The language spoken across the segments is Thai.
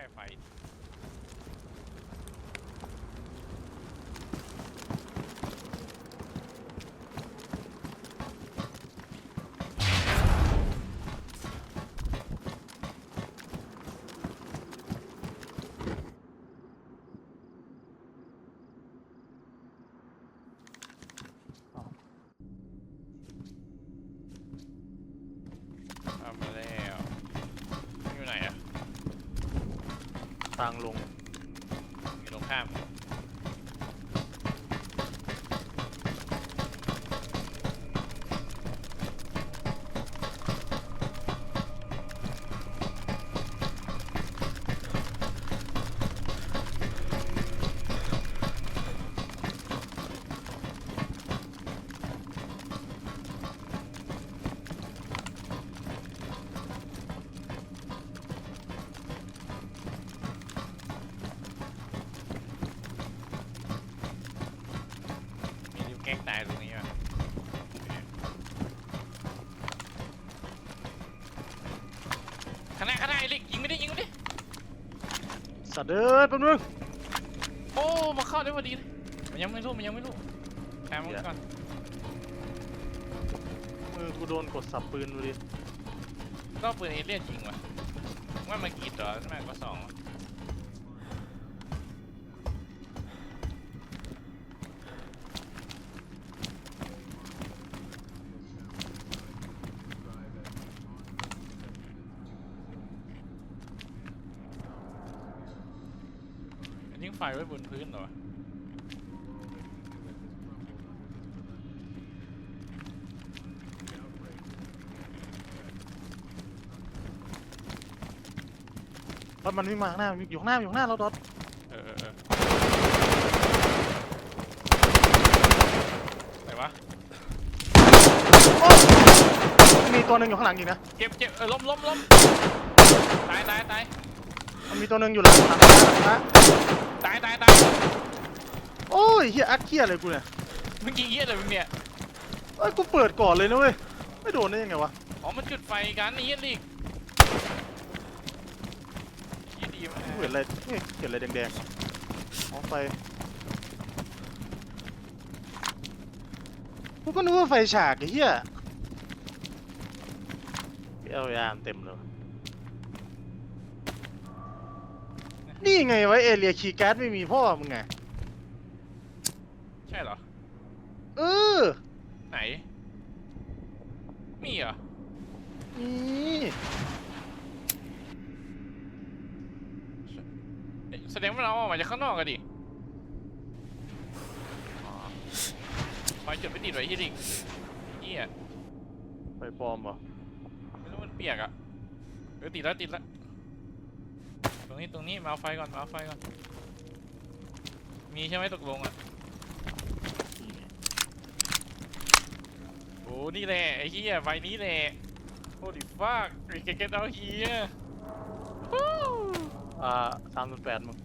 ล้ไฟ ทำมาแล้วอยู่ไหนอะ ทางลง สัตว์เอ้ยแป๊บนึงโอ้มาเข้าได้พอดีเลยมันยังไม่รู้มันยังไม่รู้ตามมันก่อนมือกูโดนกดสับปืนดูดิก็ปืนเอเลี่ยนยิงว่ะว่ามันกี่ตัวใช่ไหมก็สองวะ มันทิ้งไฟไว้บนพื้นเหรอวะรถมันวิ่งมาข้างหน้าอยู่ข้างหน้าอยู่ข้างหน้าเราดอทเออเออเออไหนวะโอ้มีตัวหนึ่งอยู่ข้างหลังอีกนะเก็บเก็บเออล้มล้มล้มตายตายตายมันมีตัวหนึ่งอยู่หลังหลังหลังหลังนะ ตายตายตายโอ้ยเฮียอักเคียอะไรกูเนี่ยมึงยิงเหี้ยอะไรมึงเนี่ย เอ้ยกูเปิดก่อนเลยนะเว้ยไม่โดนได้ยังไงวะอ๋อ มันจุดไฟกันไอ้เหี้ยลิกยี่ดีมากกูเห็นอะไรนี่เห็นอะไรแดงๆอ๋อไฟกูก็นึกว่าไฟฉากไอ้เหี้ยเอลยามเต็มเลยนี่ ไงไว้เอเรียคีย์การ์ดไม่มีพ่อมึงไงใช่เหรอ เออไหน มีเหรอ นี่เอ๊ะแสดงว่าเราออกมาจากข้างนอกกันดิอ๋อไฟจุดไม่ติดไว้ยี่ลิกเหี้ยไฟปลอมเหรอไม่รู้มันเปียกอะเออติดแล้วติดแล้ว ตรงนี้ตรงนี้มาเอาไฟก่อนมาเอาไฟก่อน มีใช่ไหมตกลงอะโอ้นี่แหละไอ้เหี้ยไฟนี้แหละโอ้ดิฟักไอ้เก็ตเอาเฮียอ่าสามสิบแปดมึง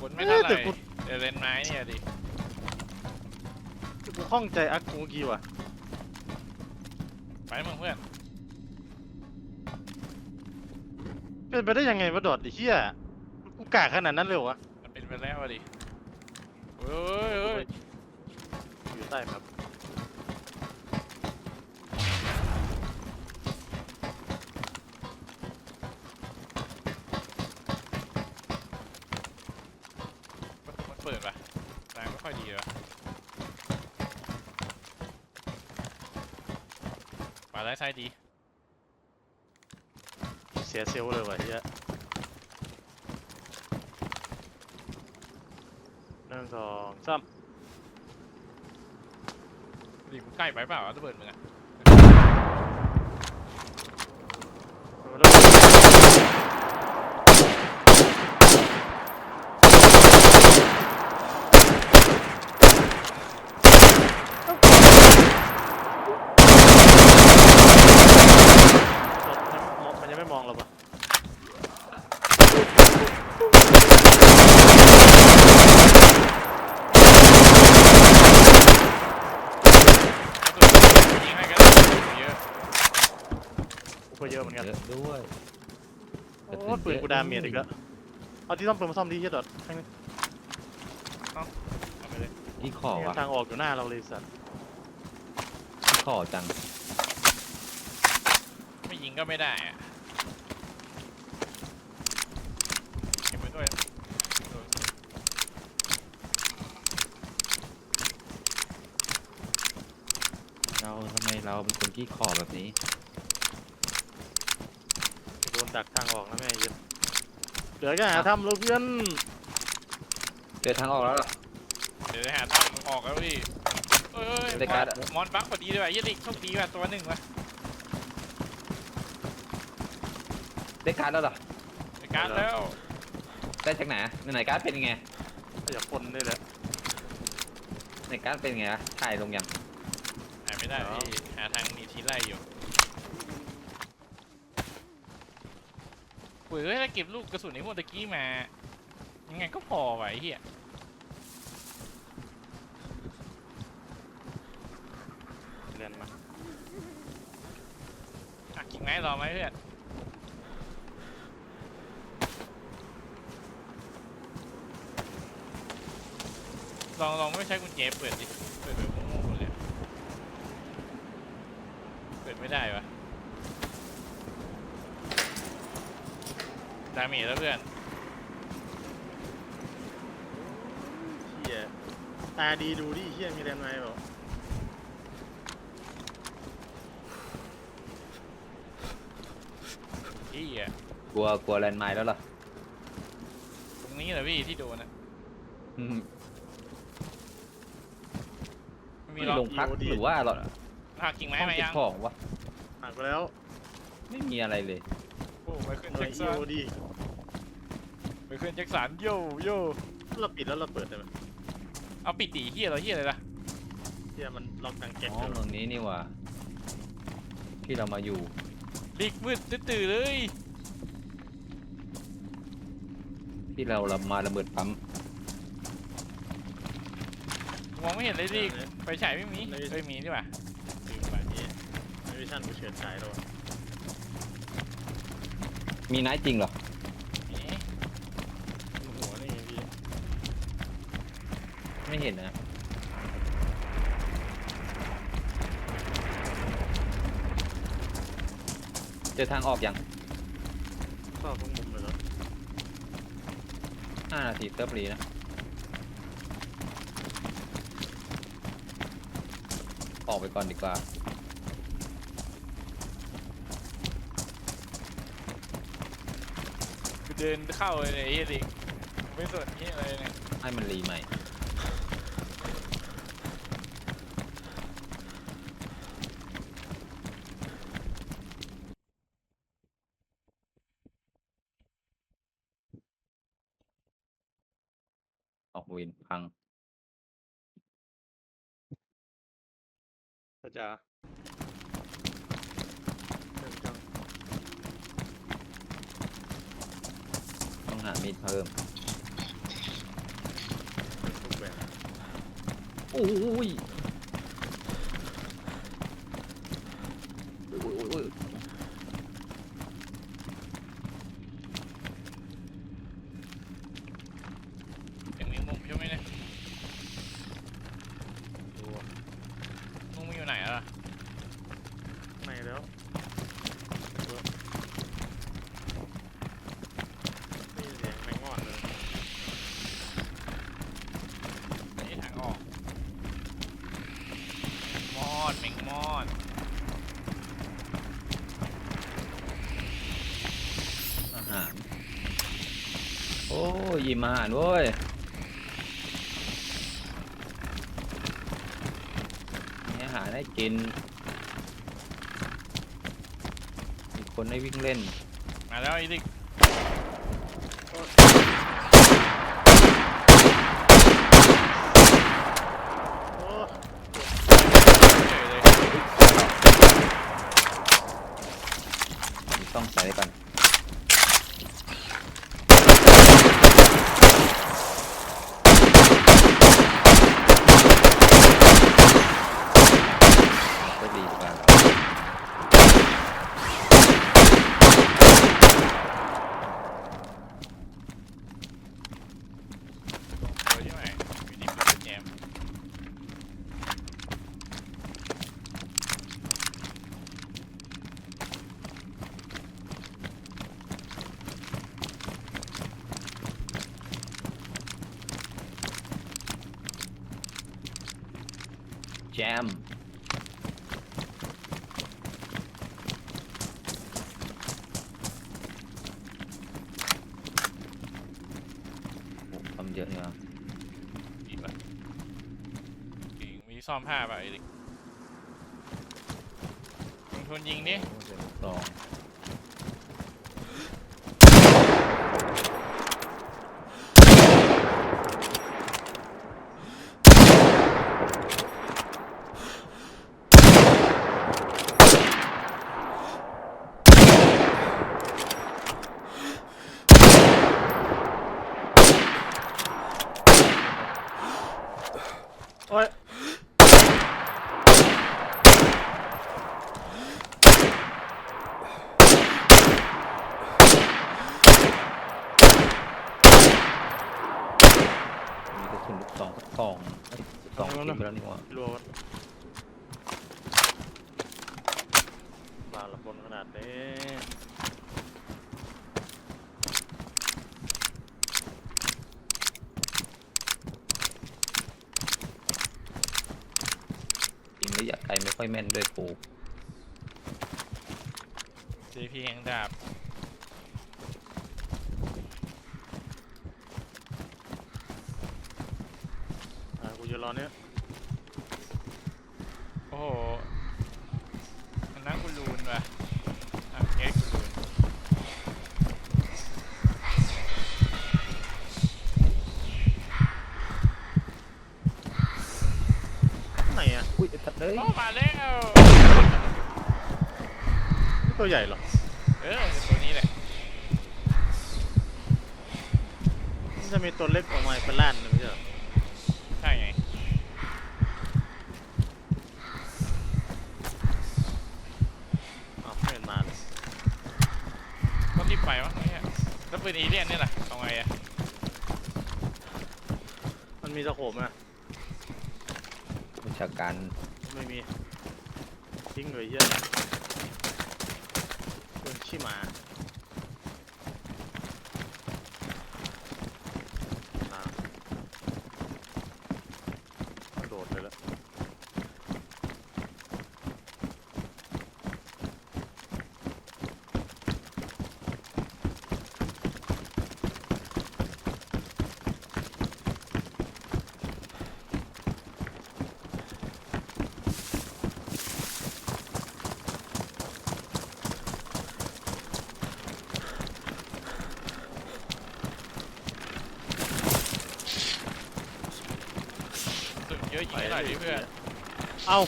ผลไม่เท่าไหเอ้ยแต่ร่กู เดี๋ยวเลนไม้เนี่ยดิ กูข้องใจอักกูเมื่อกี้ว่ะไปมึงเพื่อน เป็นไปได้ยังไงวะดอดไอ้เหี้ยกูกากขนาดนั้นเลยเหรอวะมันเป็นไปแล้วอะดิเฮ้ยเฮ้ยอยู่ใต้แบบมันเปิดปะแรงไม่ค่อยดีวะป่าไร้ไซด์ดีเสียเซลลเลยว่ะเหี้ยหนึ่งสองสาม ดิมึงใกล้ไปเปล่าระเบิดมึงอะ เอาแล้วมันยังไม่มองเราปะ ยิงให้กัน เยอะกูก็เยอะเหมือนกัน เยอะด้วยโอ้โอ้ยปืนกูดาเมจอีกแล้ว เอาที่ซ่อมปืนมาซ่อมดีเฮียดอททางนี้เอาไปเลยที่ขอวะทางออกอยู่หน้าเราเลยสัตว์ที่ขอจัง ไม่ยิงก็ไม่ได้อะเก็บไว้ด้วยเออเราทำไมเราเป็นคนที่ขอแบบนี้โดนดักทางออกนะแม่เหี้ย็นเหลือแค่หาทำแล้วเพื่อนเจอทางออกแล้วเหรอ เดี๋ยวจะหาทางออกแล้วพี่เอ้ยได้การ์ดอะ มอนบักพอดีเลยว่ะเยี่ยลิกโชคดีว่ะตัวหนึ่งว่ะได้การ์ดแล้วเหรอ ได้การ์ดแล้วได้จากไหนในไหนการ์ดเป็นยังไง อย่าคนได้เลยในการ์ดเป็นยังไงวะถ่ายลงยังหาไม่ได้พี่หาทางหนีทีไล่อยู่ ปุ๋ยเอ้ยถ้าเก็บลูกกระสุนในพวกตะกี้มา ยังไงก็พอไหวะไอ้เฮียเรียนมาอะกิ่งไม้รอไหมเพื่อนลองลองไม่ใช้กุญแจเปิดดิ เปิดแบบโง่ๆเลยอะเปิดไม่ได้วะดา เมจแล้วเพื่อนเฮียตาดีดูดิเฮียมีแรงไหมบอกพี่อะกลัวกลัวแลนด์ไมล์แล้วเหรอตรงนี้แหละพี่ที่โดนอะอืมไม่มีมีล็อลกงพักหรือว่าหรอหักกิ่งไม้ห้องมาเก็บยังของวะหักไปแล้วไม่มีอะไรเลยโอ้ไม่ขึ้นหน่วแจ็ยคสัน EOD ไม่ขึ้นแจ็คสันโยโยเราปิดแล้วเราเปิดได้ไหมเอาปิดดีเฮียเราเฮียอะไรล่ะเฮียมันล็อกดังแก๊กอ๋อเลยเมืองนี้นี่หว่าที่เรามาอยู่ลิกมืดตื่นๆเลยที่เราเรามาระเบิดปั๊มมองไม่เห็นเลยลิกไฟฉายไม่มีเอ้ยมีดีกว่าลืมไปนี่ในวิชั่นกูเฉิดฉายแล้วอะมีไนท์จริงเหรอ เห็นนะ เจอทางออกยังเข้าทุกมุมเลยแล้วห้านาทีเติร์ฟรีนะ ออกไปก่อนดีกว่ากูเดินเข้าเลยเนี่ยไอ้เฮียลิกไม่สนเฮียอะไรเนี่ยให้มันรีใหม่ ออกวินพัง ก็ จะเริ่มจังต้องหามีดเพิ่มเป็นทุกแบบโอ้ยโอ้ยโอ้ยโอ้ย ยังมีมุมใช่ไหมเนี่ย ดู มุมมันอยู่ไหนอะล่ะ ใน แล้วนี่เสียงแมงงอนเลยนี่ทางออกมอดแมงมอดอาหาร โอ้ยยิมอาหารเว้ย มีอาหารให้กิน มี คนให้วิ่งเล่น มาแล้วไอ้ดิก โอ้ เฉยเลย ต้องใส่ก่อนก็ดีกว่า แจมโอ้ทำเยอะเนี่ยอีกละจริงมีซ่อมผ้าป่ะไอ้ดิลงทุนยิงดิโอ้เดี๋ยวลอง โอ้ย มีกระสุนลูกซองสักซองเอ้ยซองทิ้งไปแล้วนี่หว่ารัววะบางละคนขนาดนี้ยิงระยะไกลไม่ค่อยแม่นด้วยปูซีพีแห่งดาบ อ่ากูจะรอเนี้ย โอ้โหอันนั้นกูรูนว่ะอะแก๊กกูรูน ไหนอะ อุ้ยไอ้สัตว์เลย โอ้มาแล้ว นี่ ตัวใหญ่เหรอเออตัวนี้แหละมันจะมีตัวเล็กออกมาเป็นล้านเลยไม่ใช่เหรอใช่ไงอ้าวไม่เห็นมาเลยต้องรีบไปวะเนี่ยแล้วปืนอีเลียนเนี่ยล่ะเอาไงอะมันมีสโคปไหมวิชาการไม่มีทิ้งเลยเหี้ยอะ เรื่องขี้หมาอ่ากระโดดเลยละ สุดเยอะยิงให้หน่อยดิเพื่อน เอา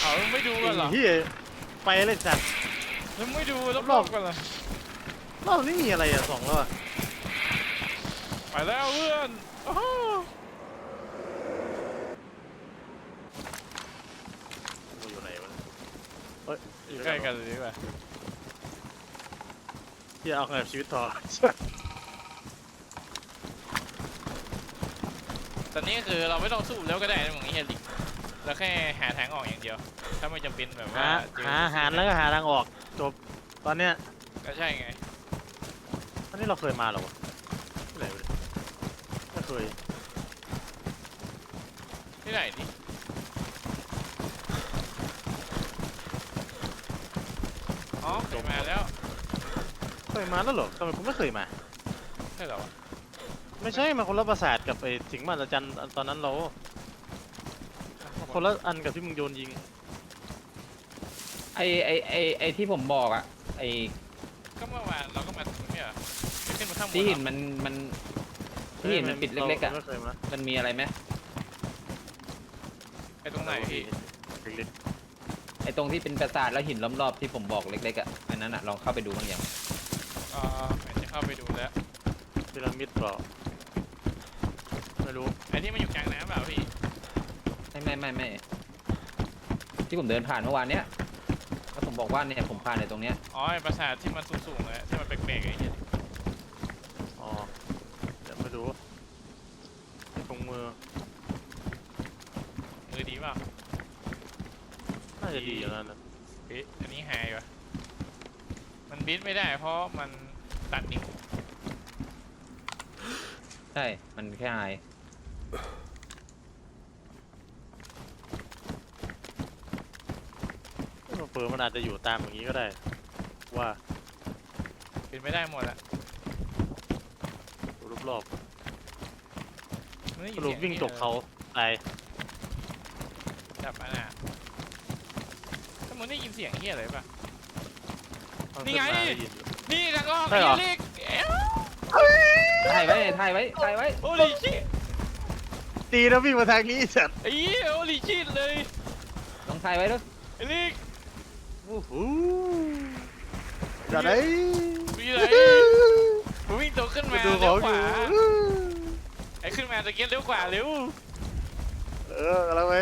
เอามึงไม่ดูกันเหรอไอ้เฮียไปเลยจัดมึงไม่ดูรรออบบๆๆกันเหรอรอบนี้มีอะไรอะสองแล้วอะไปแล้วเพื่อนโอ้โหกูอยู่ไหนวะเนี่ยเฮ้ยอยู่ใกล้กันเลยดีกว่าเฮียเอาไงกับชีวิตต่อ อนนี้ก็คือเราไม่ต้องสู้แล้วก็ได้นะมึงไอ้เฮียลิกเราแค่หาทางออกอย่างเดียว ถ้าไม่จำเป็นแบบว่าหาเจอหาอาหารแล้วก็หาทางออกจบตอนเนี้ยก็ใช่ไงอันนี้เราเคยมาเหรอวะที่ไหนวะเนี่ยไม่เคยที่ไหนดิอ๋อเคยมาแล้วเคยมาแล้วเหรอทำไมกูไม่เคยมาใช่เหรอวะ ไม่ใช่มาคนละปราสาทกับไอ้สิงห์มหัศจรรย์ตอนนั้นเรา คนละอันกับที่มึงโยนยิง ไอไอไอไอที่ผมบอกอะไอก็เมื่อวานเราก็มาถึงเนี่ยเหรอไม่ขึ้นมาข้างบนที่เหรหิอนมันมันที่หินมันปิดเล็กๆอะไม่เคยมามันมีอะไรไหมไปตรงไหนพี่เล็กไอตรงที่เป็นปราสาทแล้วหินล้อมรอบที่ผมบอกเล็กๆอะอันนั้นอะลองเข้าไปดูบ้างยังเอ่อเห็นจะเข้าไปดูแล้วๆพีระมิดเปล่า ไม่รู้ไอ้ที่มันอยู่กลางน้ำเปล่าพี่ไม่ไม่ไม่ไม่ที่ผมเดินผ่านเมื่อวานเนี้ยแล้วผมบอกว่าเนี่ยผมผ่านในตรงเนี้ยอ๋อไอ้ปราสาทที่มันสูงๆเลยที่มันแปลกๆไอ้เหี้ยอ๋อเดี๋ยวไม่รู้ตรงมือมือดีเปล่าน่าจะดีอยู่แล้วนะเอ๊ะอันนี้หายวะมันบิดไม่ได้ เพราะมันตัดนิ้ว ใช่ มันแค่ไอ เปิดมันอาจจะอยู่ตามอย่างนี้ก็ได้ ว่าเป็นไม่ได้หมดอะดูรอบมันได้ๆยิสนรุปสียวิ่งตกเขาตายจับมันอะถ้ามึงได้ยินเสียงเฮียอะไรปะเอานี่ไงขึ้มาด้ยินอยู่ นี่ทางออกใช่ไอ้เหรอเล็กเอ้วถ่ายไว้ถ่ายไว้ถ่ายไว้ โอ้ลิชิตตีนะวิ่งมาทางนี้สัตว์ไอ้เหี้ยโอ้ลิชิตเลยลองถ่ายไว้ด้วยไอ้เล็กโอ้โหอย่าได้มีอะไรมึงวิ่งตรงขึ้นมาดูเลี้เขายวอขยู่วาไอ้ขึ้นมาตะเกียบเลี้ยวขวาเร็วเอออะไรไว้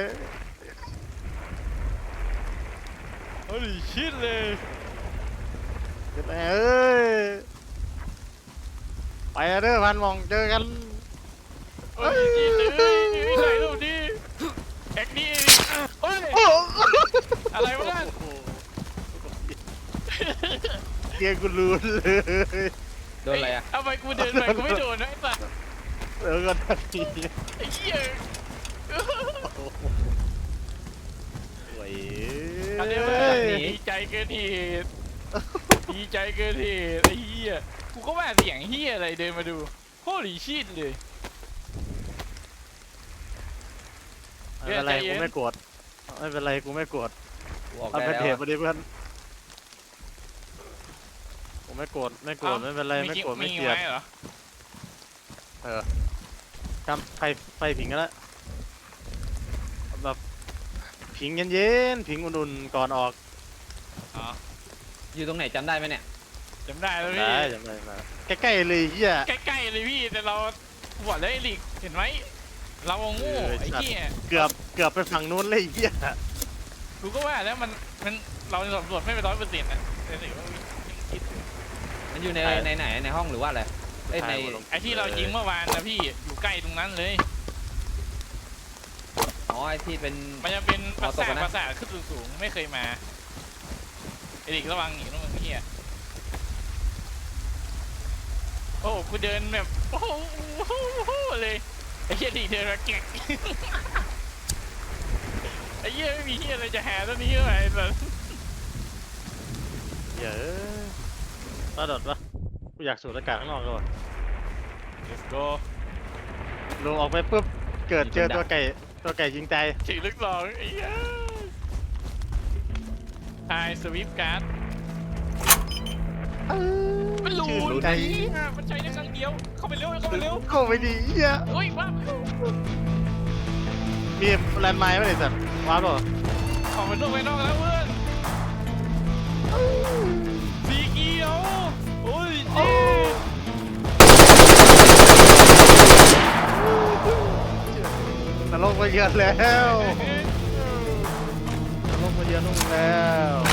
โอ้ลิชิตเลยเจ็บแม่เอ้ยไปนะเด้อพันมองเจอกัน โอ้ลิชิตเลยนี่ไหนรูปดิแอคนี่โอ้ยโอ้ อะไรวะนั่นโห เกียร์กูรู้เลยโดนอะไรอะทำไมกูเดินไปกูไม่โดนนะไอ้สัสเดี๋ยวกันทันทีไอ้เหี้ยโอ้ยอันนี้มันดีใจเกินเหตุดีใจเกินเหตุไอ้เหี้ยกูก็ว่าเสียงเหี้ยอะไรเดินมาดูโคตรชิตเลยไม่เป็นไรกูไม่โกรธไม่เป็นไรกูไม่โกรธกูออกทำได้เป็นแล้วเทปมาดิเพื่อน กูไม่โกรธไม่โกรธไม่เป็นไรไม่โกรธไม่เกลียดมีเหรอทำไฟไฟผิงกันละแบบผิงเย็นๆผิงอุ่นๆก่อนออกอ๋ออยู่ตรงไหนจำได้ไหมเนี่ยจำได้แล้วพี่ได้จำได้มาใกล้ๆเลยเฮียใกล้ๆเลยพี่แต่เราหัวเลยไอ้ลิกเห็นไหมเราโง่เออไอ้ชัดเหี้ยเกือบเกือบไปฝั่งนู้นเลยเฮียกูก็ว่าแล้วมันมันเราสำรวจไม่ไปร้อยเปอร์เซ็นต์นะแต่ถือว่าคิด มันอยู่ในในไหนในห้องหรือว่าอะไรเอ้ยในไอ้ที่เรายิงเมื่อวานนะพี่อยู่ใกล้ตรงนั้นเลย อ๋อไอที่เป็น มันจะเป็นปอ๋ราอตกสาทอะนะปราสาทขึ้นสูงๆไม่เคยมาไอ้ลิกระวังอีกนะมึงเหี้ยโอ้กูเดินแบบโอ้โหเลยไอ้เหี้ยลิกเดินมาแกะไอ้เหี้ยไม่มีเหี้ยอะไรจะหาตัวนี้เลยไอ้สัสเหี้ยเอะ ตาดอดปะกูอยากสูดอากาศข้างนอกก่อน let's go ลงออกไปปุ๊บเกิดเจอตัวไก่ตัวไก่ยิงใจถึงลึกหลองไอ้เหี้ยไฮสวิปการ์ดมันรูชื่อนรู้ใจไอ้เหี้ยมันใช้ได้ครั้งเดียว เข้าไปเร็ว เข้าไปเร็ว เข้าไปดีเฮียเฮ้ยว้ามีแลนด์ไมล์ไหมเนี่ยสัตว์ว้าวเปล่าออกไปนอกไปนอกแล้วเพื่อน มาเยือนแล้วนรกมาเยือนนุ่งแล้ว